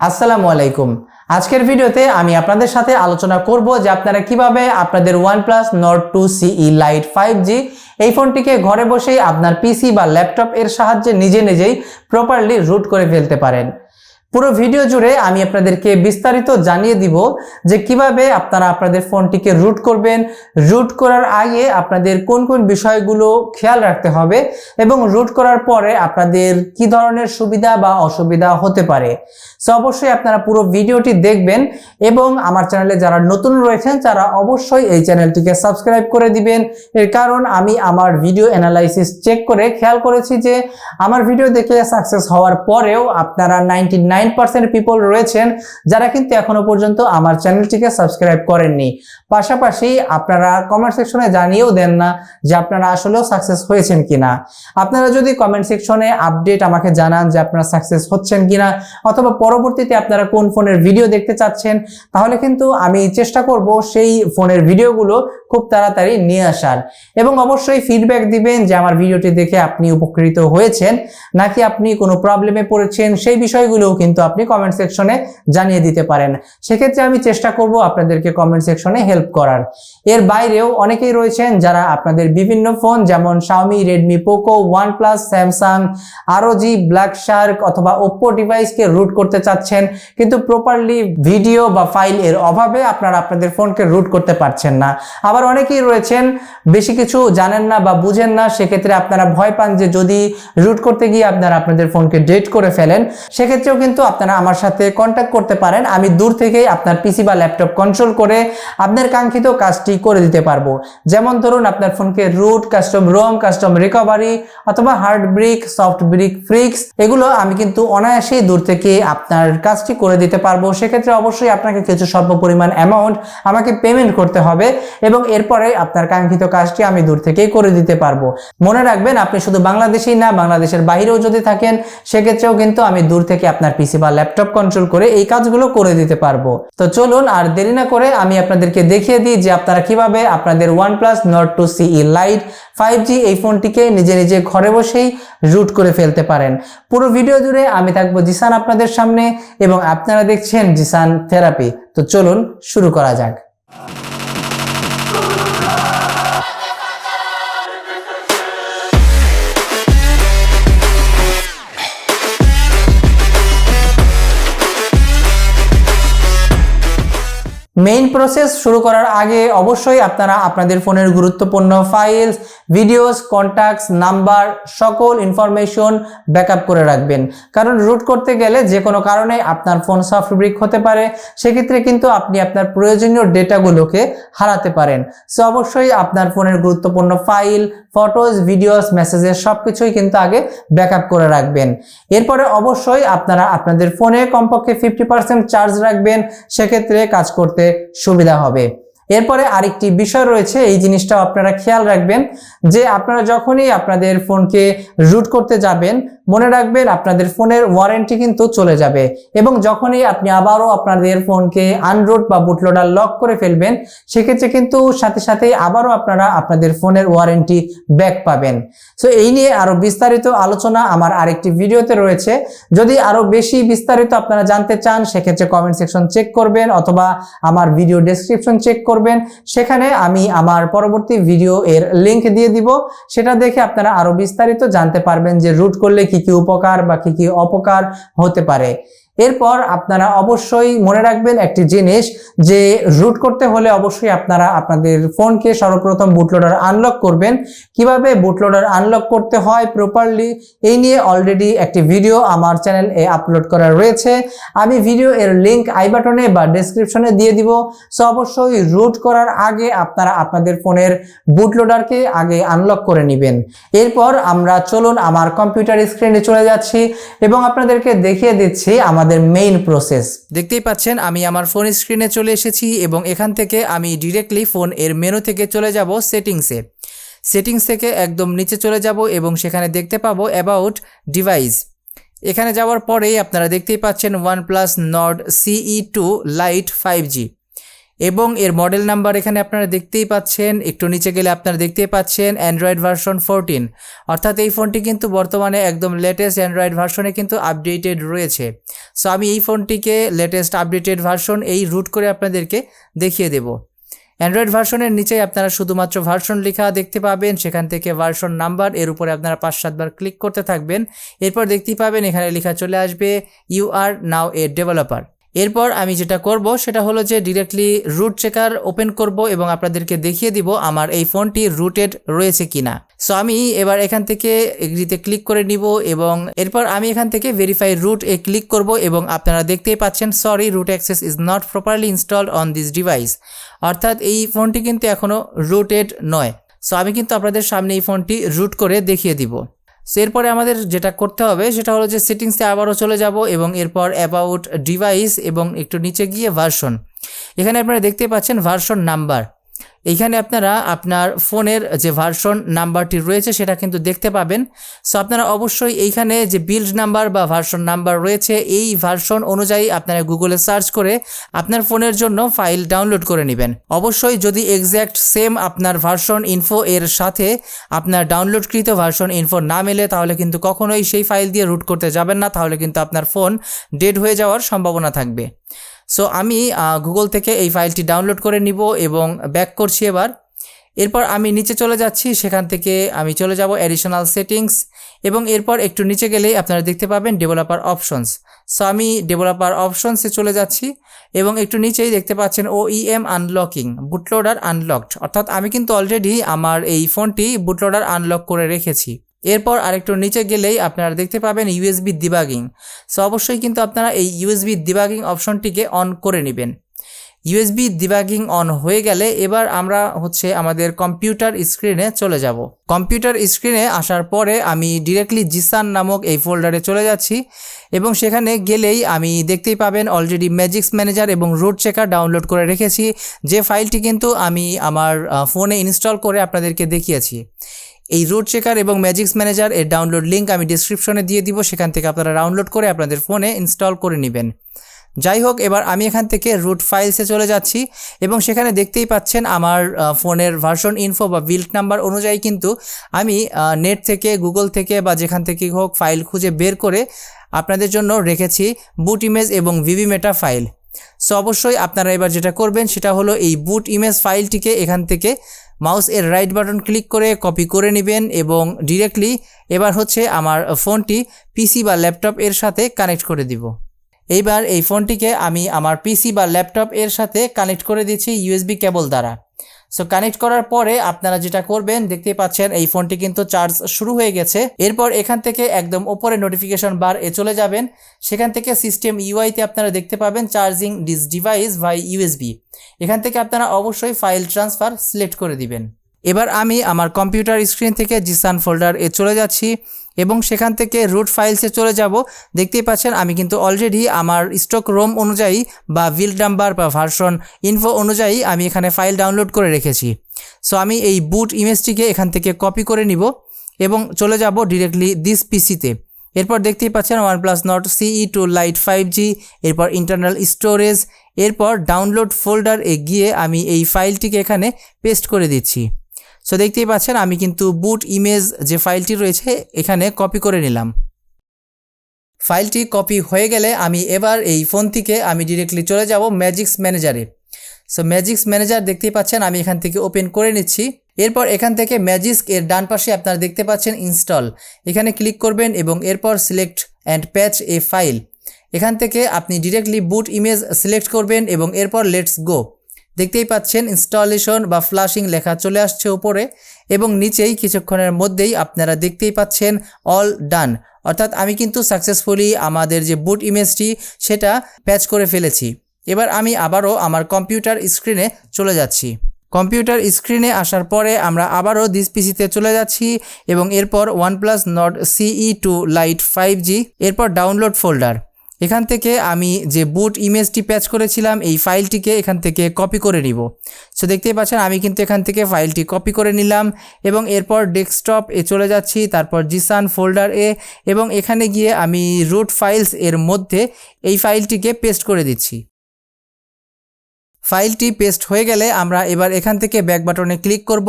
আসসালামু আলাইকুম। আজকের ভিডিওতে আমি আপনাদের সাথে আলোচনা করব যে আপনারা কীভাবে আপনাদের OnePlus Nord 2 CE Lite 5G এই ফোনটিকে ঘরে বসেই আপনার পিসি বা ল্যাপটপ এর সাহায্যে নিজে নিজেই প্রপারলি রুট করে ফেলতে পারেন। পুরো ভিডিও জুড়ে আমি আপনাদেরকে বিস্তারিত জানিয়ে দিব যে কীভাবে আপনারা আপনাদের ফোনটিকে রুট করবেন। রুট করার আগে আপনাদের কোন কোন বিষয়গুলো খেয়াল রাখতে হবে এবং রুট করার পরে আপনাদের কি ধরনের সুবিধা বা অসুবিধা হতে পারে। সো অবশ্যই আপনারা পুরো ভিডিওটি দেখবেন এবং আমার চ্যানেলে যারা নতুন রয়েছেন, তারা অবশ্যই এই চ্যানেলটিকে সাবস্ক্রাইব করে দিবেন। এর কারণ আমি আমার ভিডিও অ্যানালাইসিস চেক করে খেয়াল করেছি যে আমার ভিডিও দেখে সাকসেস হওয়ার পরেও আপনারা নাইনটি নাইন পার্সেন্ট পিপল রয়েছেন যারা কিন্তু এখনও পর্যন্ত আমার চ্যানেলটিকে সাবস্ক্রাইব করেননি। পাশাপাশি আপনারা কমেন্ট সেকশনে জানিয়েও দেন না যে আপনারা আসলেও সাকসেস হয়েছেন কিনা। আপনারা যদি কমেন্ট সেকশনে আপডেট আমাকে জানান যে আপনারা সাকসেস হচ্ছেন কিনা, অথবা পরবর্তীতে আপনারা কোন ফোনের ভিডিও দেখতে চাচ্ছেন, তাহলে কিন্তু আমি চেষ্টা করব সেই ফোনের ভিডিওগুলো খুব তাড়াতাড়ি নিয়ে আসার। এবং অবশ্যই ফিডব্যাক দিবেন যে আমার ভিডিওটি দেখে আপনি উপকৃত হয়েছেন, নাকি আপনি কোনো প্রবলেমে পড়েছেন, সেই বিষয়গুলোও কিন্তু আপনি কমেন্ট সেকশনে জানিয়ে দিতে পারেন। সেক্ষেত্রে আমি চেষ্টা করব আপনাদেরকে কমেন্ট সেকশনে হেল্প করার। এর বাইরেও অনেকেই রয়েছেন যারা আপনাদের বিভিন্ন ফোন যেমন Xiaomi Redmi Poco OnePlus Samsung ROG Black Shark অথবা ওপ্পো ডিভাইসকে রুট করতে চাচ্ছেন, কিন্তু প্রপারলি ভিডিও বা ফাইল এর অভাবে আপনারা আপনাদের ফোনকে রুট করতে পারছেন না। আবার অনেকেই রয়েছেন, বেশি কিছু জানেন না বা বুঝেন না, সেক্ষেত্রে আপনারা ভয় পান যে যদি রুট করতে গিয়ে আপনারা আপনাদের ফোনকে ডেট করে ফেলেন, সেক্ষেত্রেও কিন্তু আপনারা আমার সাথে কন্ট্যাক্ট করতে পারেন। আমি দূর থেকেই আপনার পিসি বা ল্যাপটপ কন্ট্রোল করে আপনার কাঙ্ক্ষিত কাজটি করে দিতে পারব। যেমন ধরুন, আপনার ফোনকে root custom ROM custom recovery অথবা hard brick soft brick fix এগুলো আমি কিন্তু অনায়াসেই দূর থেকে আপনার কাজটি করে দিতে পারব। সেক্ষেত্রে অবশ্যই আপনাকে কিছু স্বল্প পরিমাণ অ্যামাউন্ট আমাকে পেমেন্ট করতে হবে এবং এরপরে আপনার কাঙ্ক্ষিত কাজটি আমি দূর থেকেই করে দিতে পারব। মনে রাখবেন, আপনি শুধু বাংলাদেশেই না, বাংলাদেশের বাইরেও যদি থাকেন, সেক্ষেত্রেও কিন্তু আমি দূর থেকে আপনার পিসি বা ল্যাপটপ কন্ট্রোল করে এই কাজগুলো করে দিতে পারব। তো চলুন, আর দেরি না করে আমি আপনাদেরকে দেখিয়ে দিই যে আপনারা কীভাবে আপনাদের OnePlus Nord 2 CE Lite 5G এই ফোনটিকে নিজে নিজে ঘরে বসেই রুট করে ফেলতে পারেন। পুরো ভিডিও জুড়ে আমি থাকব জিসান আপনাদের সামনে এবং আপনারা দেখছেন জিসান থেরাপি তো চলুন, শুরু করা যাক। মেইন প্রসেস শুরু করার আগে অবশ্যই আপনারা আপনাদের ফোনের গুরুত্বপূর্ণ ফাইলস ভিডিওস কন্ট্যাক্টস নাম্বার সকল ইনফরমেশন ব্যাকআপ করে রাখবেন। কারণ রুট করতে গেলে যে কোনো কারণে আপনার ফোন সফট ব্রিক হতে পারে, সেক্ষেত্রে কিন্তু আপনি আপনার প্রয়োজনীয় ডেটাগুলোকে হারাতে পারেন। সো অবশ্যই আপনার ফোনের গুরুত্বপূর্ণ ফাইল ফটোজ ভিডিওস মেসেজেস সব কিছুই কিন্তু আগে ব্যাকআপ করে রাখবেন। এরপরে অবশ্যই আপনারা আপনাদের ফোনে কমপক্ষে ফিফটি পার্সেন্ট চার্জ রাখবেন, সেক্ষেত্রে কাজ করতে সুবিধা হবে। এরপরে আরেকটি বিষয় রয়েছে, এই জিনিসটাও আপনারা খেয়াল রাখবেন যে আপনারা যখনই আপনাদের ফোনকে রুট করতে যাবেন মনে রাখবেন আপনাদের ফোনের ওয়ারেন্টি কিন্তু চলে যাবে। এবং যখনই আপনি আবারও আপনাদের ফোনকে আনরুট বা বুটলোডার লক করে ফেলবেন, সেক্ষেত্রে কিন্তু সাথে সাথে আবারও আপনারা আপনাদের ফোনের ওয়ারেন্টি ব্যাক পাবেন। সো এই নিয়ে আরও বিস্তারিত আলোচনা আমার আরেকটি ভিডিওতে রয়েছে। যদি আরও বেশি বিস্তারিত আপনারা জানতে চান, সেক্ষেত্রে কমেন্ট সেকশন চেক করবেন অথবা আমার ভিডিও ডেসক্রিপশন চেক করবেন। সেখানে আমি আমার পরবর্তী ভিডিও এর লিঙ্ক দিয়ে দিব। সেটা দেখে আপনারা আরও বিস্তারিত জানতে পারবেন যে রুট করলে কি কি উপকার বা কি কি অপকার হতে পারে। এরপর আপনারা অবশ্যই মনে রাখবেন একটি জিনিস যে রুট করতে হলে অবশ্যই আপনারা আপনাদের ফোনকে সর্বপ্রথম বুটলোডার আনলক করবেন। কীভাবে বুটলোডার আনলক করতে হয় প্রপারলি এই নিয়ে অলরেডি একটি ভিডিও আমার চ্যানেলে আপলোড করা রয়েছে। আমি ভিডিও এর লিংক আই বাটনে বা ডেসক্রিপশনে দিয়ে দিব। সো অবশ্যই রুট করার আগে আপনারা আপনাদের ফোনের বুটলোডারকে আগে আনলক করে নেবেন। এরপর আমরা চলুন আমার কম্পিউটার স্ক্রিনে চলে যাচ্ছি এবং আপনাদেরকে দেখিয়ে দিচ্ছি আমাদের মেইন প্রসেস দেখতেই পাচ্ছেন, আমি আমার ফোন স্ক্রিনে চলে এসেছি এবং এখান থেকে আমি ডিরেক্টলি ফোন এর মেনু থেকে চলে যাব সেটিংসে সেটিংস থেকে একদম নিচে চলে যাব এবং সেখানে দেখতে পাবো অ্যাবাউট ডিভাইস এখানে যাওয়ার পরেই আপনারা দেখতেই পাচ্ছেন one plus Nord CE two lite five G এবং এর মডেল নাম্বার এখানে আপনারা দেখতেই পাচ্ছেন, একটু নিচে গেলে আপনারা দেখতেই পাচ্ছেন অ্যান্ড্রয়েড ভার্সন ফোরটিন অর্থাৎ এই ফোনটি কিন্তু বর্তমানে একদম লেটেস্ট অ্যান্ড্রয়েড ভার্সনে কিন্তু আপডেটেড রয়েছে। সো আমি এই ফোনটিকে লেটেস্ট আপডেটেড ভার্সন এই রুট করে আপনাদেরকে দেখিয়ে দেব। অ্যান্ড্রয়েড ভার্সনের নিচেই আপনারা শুধুমাত্র ভার্সন লেখা দেখতে পাবেন, সেখান থেকে ভার্সন নাম্বার এর উপরে আপনারা পাঁচ সাতবার ক্লিক করতে থাকবেন। এরপর দেখতেই পাবেন, এখানে লেখা চলে আসবে you R now A developer এরপর আমি যেটা করব, সেটা হলো যে ডিরেক্টলি রুট চেকার ওপেন করব এবং আপনাদেরকে দেখিয়ে দিব আমার এই ফোনটি রুটেড রয়েছে কিনা। সো আমি এবার এখান থেকে এগ্রিতে ক্লিক করে নিব এবং এরপর আমি এখান থেকে ভেরিফাই রুট এ ক্লিক করব এবং আপনারা দেখতেই পাচ্ছেন sorry root access is not properly installed on this device অর্থাৎ এই ফোনটি কিন্তু এখনও রুটেড নয়। সো আমি কিন্তু আপনাদের সামনে এই ফোনটি রুট করে দেখিয়ে দিব। সো এরপরে আমাদের যেটা করতে হবে, সেটা হলো যে সেটিংসে আবারও চলে যাব এবং এরপর অ্যাবাউট ডিভাইস এবং একটু নিচে গিয়ে ভার্সন এখানে আপনারা দেখতে পাচ্ছেন ভার্সন নাম্বার এইখানে আপনারা আপনার ফোনের যে ভার্সন নাম্বারটি রয়েছে সেটা কিন্তু দেখতে পাবেন। সো আপনারা অবশ্যই এইখানে যে বিল্ড নাম্বার বা ভার্সন নাম্বার রয়েছে, এই ভার্সন অনুযায়ী আপনারা গুগলে সার্চ করে আপনার ফোনের জন্য ফাইল ডাউনলোড করে নেবেন। অবশ্যই যদি এক্স্যাক্ট সেম আপনার ভার্সন ইনফো এর সাথে আপনার ডাউনলোডকৃত ভার্সন ইনফো না মেলে, তাহলে কিন্তু কখনোই সেই ফাইল দিয়ে রুট করতে যাবেন না, তাহলে কিন্তু আপনার ফোন ডেড হয়ে যাওয়ার সম্ভাবনা থাকবে। সো আমি গুগল থেকে এই ফাইলটি ডাউনলোড করে নিব এবং ব্যাক করছি এবার। এরপর আমি নিচে চলে যাচ্ছি, সেখান থেকে আমি চলে যাব অ্যাডিশনাল সেটিংস এবং এরপর একটু নিচে গেলেই আপনারা দেখতে পাবেন ডেভেলপার অপশনস সো আমি ডেভেলপার অপশনসে চলে যাচ্ছি এবং একটু নিচেই দেখতে পাচ্ছেন O E M unlocking bootloader unlocked অর্থাৎ আমি কিন্তু অলরেডি আমার এই ফোনটি বুটলোডার আনলক করে রেখেছি। এরপর আরেকটু নিচে গেলেই আপনারা দেখতে পাবেন ইউএসবি ডিবাগিং সো অবশ্যই কিন্তু আপনারা এই ইউএসবি ডিবাগিং অপশনটিকে অন করে নেবেন। ইউএসবি ডিবাগিং অন হয়ে গেলে এবার আমরা হচ্ছে আমাদের কম্পিউটার স্ক্রিনে চলে যাব। কম্পিউটার স্ক্রিনে আসার পরে আমি ডিরেক্টলি জিসান নামক এই ফোল্ডারে চলে যাচ্ছি এবং সেখানে গেলেই আমি দেখতেই পাবেন অলরেডি ম্যাজিক্স ম্যানেজার এবং রুট চেকার ডাউনলোড করে রেখেছি। যে ফাইলটি কিন্তু আমি আমার ফোনে ইনস্টল করে আপনাদেরকে দেখিয়েছি। এই রুট চেকার এবং ম্যাজিক্স ম্যানেজার এর ডাউনলোড লিঙ্ক আমি ডিসক্রিপশনে দিয়ে দিব, সেখান থেকে আপনারা ডাউনলোড করে আপনাদের ফোনে ইনস্টল করে নেবেন। যাই হোক, এবার আমি এখান থেকে রুট ফাইলসে চলে যাচ্ছি এবং সেখানে দেখতেই পাচ্ছেন আমার ফোনের ভার্সন ইনফো বা বিল্ড নাম্বার অনুযায়ী কিন্তু আমি নেট থেকে গুগল থেকে বা যেখান থেকে হোক ফাইল খুঁজে বের করে আপনাদের জন্য রেখেছি বুট ইমেজ এবং ভিভি মেটা ফাইল সো অবশ্যই আপনারা এবার যেটা করবেন, সেটা হলো এই বুট ইমেজ ফাইলটিকে এখান থেকে মাউস এর রাইট বাটন ক্লিক করে কপি করে নেবেন এবং ডিরেক্টলি এবার হচ্ছে আমার ফোনটি পিসি বা ল্যাপটপ এর সাথে কানেক্ট করে দিব। এইবার এই ফোনটিকে আমি আমার পিসি বা ল্যাপটপ এর সাথে কানেক্ট করে দিচ্ছি ইউএসবি কেবল দ্বারা। সো কানেক্ট করার পরে আপনারা যেটা করবেন, দেখতেই পাচ্ছেন এই ফোনটি কিন্তু চার্জ শুরু হয়ে গেছে। এরপর এখান থেকে একদম ওপরে নোটিফিকেশন বার এ চলে যাবেন। সেখান থেকে সিস্টেম ইউআইতে আপনারা দেখতে পাবেন charging this device by USB এখান থেকে আপনারা অবশ্যই ফাইল ট্রান্সফার সিলেক্ট করে দিবেন। এবার আমি আমার কম্পিউটার স্ক্রিন থেকে জিসান ফোল্ডার এ চলে যাচ্ছি। এবং সেখান থেকে রুট ফাইলসে চলে যাব। দেখতেই পাচ্ছেন, আমি কিন্তু অলরেডি আমার স্টক রোম অনুযায়ী বা বিল্ড নাম্বার বা ভার্সন ইনফো অনুযায়ী আমি এখানে ফাইল ডাউনলোড করে রেখেছি। সো আমি এই বুট ইমেজটিকে এখান থেকে কপি করে নিব এবং চলে যাব ডিরেক্টলি দিস পিসিতে এরপর দেখতেই পাচ্ছেন OnePlus Nord CE two lite five G এরপর ইন্টারনাল স্টোরেজ এরপর ডাউনলোড ফোল্ডার গিয়ে আমি এই ফাইলটিকে এখানে পেস্ট করে দিচ্ছি। সো দেখতেই পাচ্ছেন, আমি কিন্তু বুট ইমেজ যে ফাইলটি রয়েছে, এখানে কপি করে নিলাম। ফাইলটি কপি হয়ে গেলে আমি এবার এই ফোন থেকে আমি ডিরেক্টলি চলে যাব ম্যাজিক্স ম্যানেজারে সো ম্যাজিক্স ম্যানেজার দেখতেই পাচ্ছেন, আমি এখান থেকে ওপেন করে নিচ্ছি। এরপর এখান থেকে ম্যাজিক্স এর ডান পাশে আপনারা দেখতে পাচ্ছেন ইনস্টল এখানে ক্লিক করবেন এবং এরপর select and patch a file এখান থেকে আপনি ডিরেক্টলি বুট ইমেজ সিলেক্ট করবেন এবং এরপর লেটস গো দেখতেই পাচ্ছেন ইনস্টলেশন বা ফ্লাশিং লেখা চলে আসছে উপরে এবং নিচেই কিছুক্ষণের মধ্যেই আপনারা দেখতেই পাচ্ছেন অল ডান অর্থাৎ আমি কিন্তু সাকসেসফুলি আমাদের যে বুট ইমেজটি সেটা প্যাচ করে ফেলেছি। এবার আমি আবারও আমার কম্পিউটার স্ক্রিনে চলে যাচ্ছি। কম্পিউটার স্ক্রিনে আসার পরে আমরা আবারও দিস চলে যাচ্ছি এবং এরপর OnePlus Nord CE two lite five G এরপর ডাউনলোড ফোল্ডার এখান থেকে আমি যে বুট ইমেজটি প্যাচ করেছিলাম, এই ফাইলটিকে এখান থেকে কপি করে নিব। সো দেখতেই পাচ্ছেন, আমি কিন্তু এখান থেকে ফাইলটি কপি করে নিলাম এবং এরপর ডেস্কটপ এ চলে যাচ্ছি, তারপর জিসান ফোল্ডার এ এবং এখানে গিয়ে আমি রুট ফাইলস এর মধ্যে এই ফাইলটিকে পেস্ট করে দিচ্ছি। ফাইলটি পেস্ট হয়ে গেলে আমরা এবার এখান থেকে ব্যাক বাটনে ক্লিক করব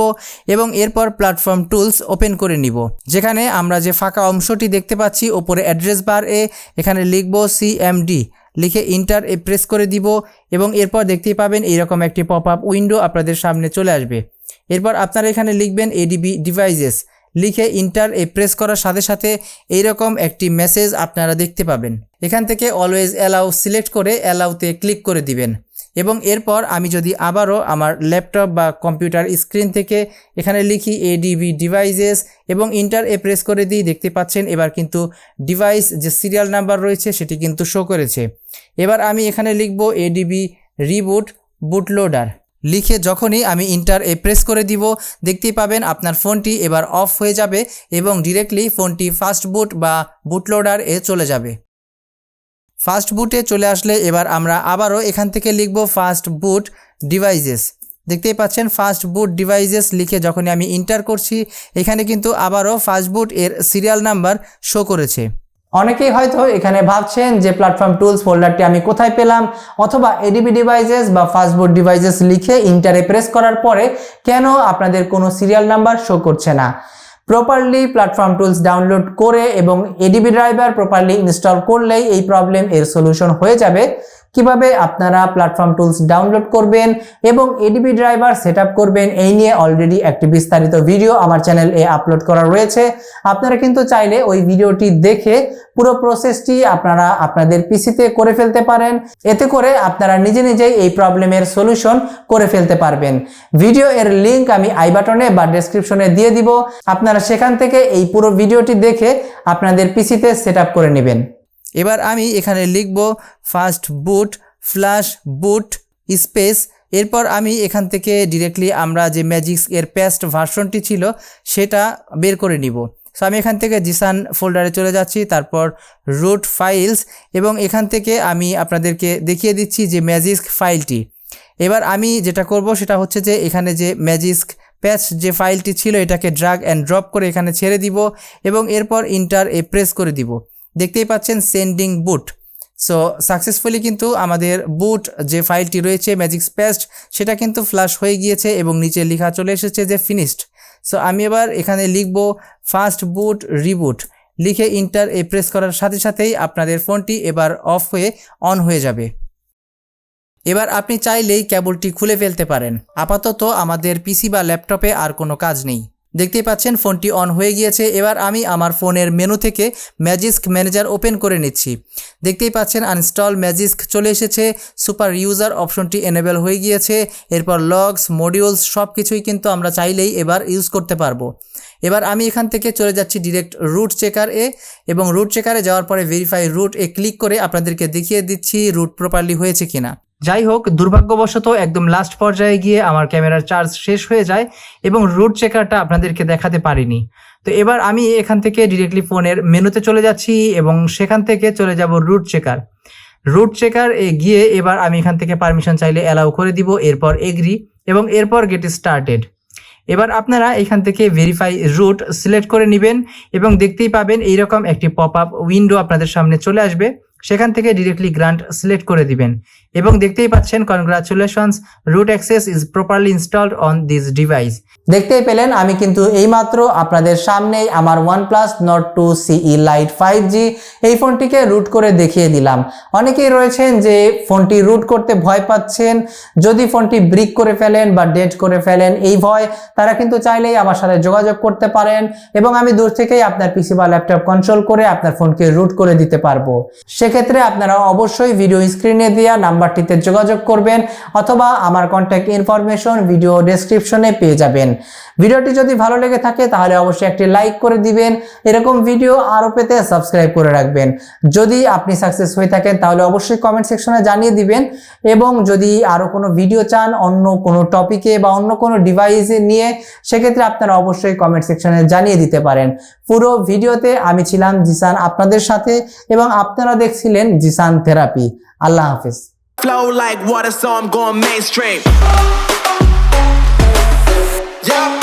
এবং এরপর প্ল্যাটফর্ম টুলস ওপেন করে নিব। যেখানে আমরা যে ফাঁকা অংশটি দেখতে পাচ্ছি, ওপরে অ্যাড্রেস বার এ এখানে লিখব সিএমডি লিখে ইন্টার এ প্রেস করে দিব এবং এরপর দেখতেই পাবেন এইরকম একটি পপ আপ উইন্ডো আপনাদের সামনে চলে আসবে। এরপর আপনারা এখানে লিখবেন এডিবি ডিভাইসেস লিখে ইন্টার এ প্রেস করার সাথে সাথে এইরকম একটি মেসেজ আপনারা দেখতে পাবেন। এখান থেকে অলওয়েজ অ্যালাউ সিলেক্ট করে অ্যালাউতে ক্লিক করে দিবেন। এবং এরপর আমি যদি আবারও আমার ল্যাপটপ বা কম্পিউটার স্ক্রিন থেকে এখানে লিখি এডিবি ডিভাইসেস এবং ইন্টার এ প্রেস করে দিই, দেখতে পাচ্ছেন এবার কিন্তু ডিভাইস যে সিরিয়াল নাম্বার রয়েছে সেটি কিন্তু শো করেছে। এবার আমি এখানে লিখব এডিবি রিবুট বুটলোডার লিখে যখনই আমি ইন্টার এ প্রেস করে দিব, দেখতেই পাবেন আপনার ফোনটি এবার অফ হয়ে যাবে এবং ডিরেক্টলি ফোনটি ফাস্ট বুট বা বুটলোডার এ চলে যাবে। ফাস্ট বুটে চলে আসলে এবার আমরা আবারও এখান থেকে লিখব ফাস্ট বুট ডিভাইসেস। দেখতেই পাচ্ছেন ফাস্ট বুট ডিভাইসেস লিখে যখনই আমি ইন্টার করছি, এখানে কিন্তু আবারও ফাস্ট বুট এর সিরিয়াল নাম্বার শো করেছে। অনেকেই হয়তো এখানে ভাবছেন যে প্ল্যাটফর্ম টুলস ফোল্ডারটি আমি কোথায় পেলাম, অথবা এডিবি ডিভাইসেস বা ফাস্টবোর্ড ডিভাইসেস লিখে ইন্টারে প্রেস করার পরে কেন আপনাদের কোনো সিরিয়াল নাম্বার শো করছে না? প্রপারলি প্ল্যাটফর্ম টুলস ডাউনলোড করে এবং এডিবি ড্রাইভার প্রপারলি ইনস্টল করলেই এই প্রবলেম এর সলিউশন হয়ে যাবে। কীভাবে আপনারা প্ল্যাটফর্ম টুলস ডাউনলোড করবেন এবং এডিবি ড্রাইভার সেট করবেন, এই নিয়ে অলরেডি একটি বিস্তারিত ভিডিও আমার চ্যানেল এ আপলোড করা রয়েছে। আপনারা কিন্তু চাইলে ওই ভিডিওটি দেখে পুরো প্রসেসটি আপনারা আপনাদের পিসিতে করে ফেলতে পারেন। এতে করে আপনারা নিজে নিজেই এই প্রবলেমের সলিউশন করে ফেলতে পারবেন। ভিডিও এর লিংক আমি আই বাটনে বা ডেসক্রিপশনে দিয়ে দিব। আপনারা সেখান থেকে এই পুরো ভিডিওটি দেখে আপনাদের পিসিতে সেট করে নেবেন। এবার আমি এখানে লিখব fastboot flash boot space এরপর আমি এখান থেকে ডিরেক্টলি আমরা যে ম্যাজিক্স এর পেস্ট ভার্সনটি ছিল, সেটা বের করে নিব। সো আমি এখান থেকে জিসান ফোল্ডারে চলে যাচ্ছি, তারপর রুট ফাইলস এবং এখান থেকে আমি আপনাদেরকে দেখিয়ে দিচ্ছি যে ম্যাজিক্স ফাইলটি এবার আমি যেটা করব, সেটা হচ্ছে যে এখানে যে ম্যাজিস্ক প্যাচ যে ফাইলটি ছিল, এটাকে ড্রাগ অ্যান্ড ড্রপ করে এখানে ছেড়ে দিব, এবং এরপর ইন্টার এ প্রেস করে দিব। দেখতেই পাচ্ছেন সেন্ডিং বুট সো সাকসেসফুলি কিন্তু আমাদের বুট যে ফাইলটি রয়েছে ম্যাজিক পেস্ট সেটা কিন্তু ফ্লাশ হয়ে গিয়েছে এবং নিচে লেখা চলে এসেছে যে ফিনিশড সো আমি এবার এখানে লিখব ফাস্ট বুট রিবুট লিখে ইন্টার এ প্রেস করার সাথে সাথেই আপনাদের ফোনটি এবার অফ হয়ে অন হয়ে যাবে। এবার আপনি চাইলেই কেবলটি খুলে ফেলতে পারেন। আপাতত আমাদের পিসি বা ল্যাপটপে আর কোনো কাজ নেই। দেখতেই পাচ্ছেন, ফোনটি অন হয়ে গিয়েছে। এবার আমি আমার ফোনের মেনু থেকে ম্যাজিস্ক ম্যানেজার ওপেন করে নিচ্ছি। দেখতেই পাচ্ছেন আনস্টল ম্যাজিস্ক চলে এসেছে। সুপার ইউজার অপশনটি এনেবেল হয়ে গিয়েছে। এরপর লগস মডিউলস সব কিছুই কিন্তু আমরা চাইলেই এবার ইউজ করতে পারব। এবার আমি এখান থেকে চলে যাচ্ছি ডিরেক্ট রুট চেকার এবং রুট চেকারে যাওয়ার পরে ভেরিফাই রুট এ ক্লিক করে আপনাদেরকে দেখিয়ে দিচ্ছি রুট প্রপারলি হয়েছে কিনা। যাই হোক দুর্ভাগ্যবশত একদম লাস্ট পর্যায়ে গিয়ে আমার ক্যামেরার চার্জ শেষ হয়ে যায় এবং রুট চেকারটা আপনাদেরকে দেখাতে পারিনি। তো এবার আমি এখান থেকে ডিরেক্টলি ফোনের মেনুতে চলে যাচ্ছি এবং সেখান থেকে চলে যাব রুট চেকার রুট চেকার এ গিয়ে এবার আমি এখান থেকে পারমিশন চাইলে অ্যালাউ করে দিব, এরপর এগ্রি এবং এরপর গেট স্টার্টেড এবার আপনারা এখান থেকে ভেরিফাই রুট সিলেক্ট করে নেবেন এবং দেখতেই পাবেন এইরকম একটি পপ আপ উইন্ডো আপনাদের সামনে চলে আসবে। সেখান থেকে ডিরেক্টলি গ্রান্ট সিলেক্ট করে দিবেন। এবং দেখতেই পাচ্ছেন congratulations root access is properly installed on this device দেখতেই পেলেন, আমি কিন্তু এইমাত্র আপনাদের সামনেই আমার OnePlus Nord 2 CE Lite 5G এই ফোনটিকে রুট করে দেখিয়ে দিলাম। অনেকেই রয়েছেন যে ফোনটি রুট করতে ভয় পাচ্ছেন। যদি ফোনটি ব্রিক করে ফেলেন বা ডেট করে ফেলেন এই ভয়, তারা কিন্তু চাইলেই আমার সাথে যোগাযোগ করতে পারেন। এবং আমি দূর থেকেই আপনার পিসি বা ল্যাপটপ কন্ট্রোল করে আপনার ফোনকে রুট করে দিতে পারব। সেক্ষেত্রে আপনারা অবশ্যই ভিডিও স্ক্রিনে দেওয়া নাম্বারটিতে যোগাযোগ করবেন অথবা আমার কন্ট্যাক্ট ইনফরমেশন ভিডিও ডেসক্রিপশনে পেয়ে যাবেন। ভিডিওটি যদি ভালো লেগে থাকে তাহলে অবশ্যই একটি লাইক করে দিবেন। এরকম ভিডিও আরও পেতে সাবস্ক্রাইব করে রাখবেন। যদি আপনি সাকসেস হয়ে থাকেন তাহলে অবশ্যই কমেন্ট সেকশনে জানিয়ে দিবেন এবং যদি আরও কোনো ভিডিও চান অন্য কোনো টপিকে বা অন্য কোনো ডিভাইসে নিয়ে, সেক্ষেত্রে আপনারা অবশ্যই কমেন্ট সেকশনে জানিয়ে দিতে পারেন। পুরো ভিডিওতে আমি ছিলাম জিসান আপনাদের সাথে এবং আপনারা দেখছিলেন জিসান থেরাপি আল্লাহ হাফিজ Flow like water, so I'm going mainstream. Yeah.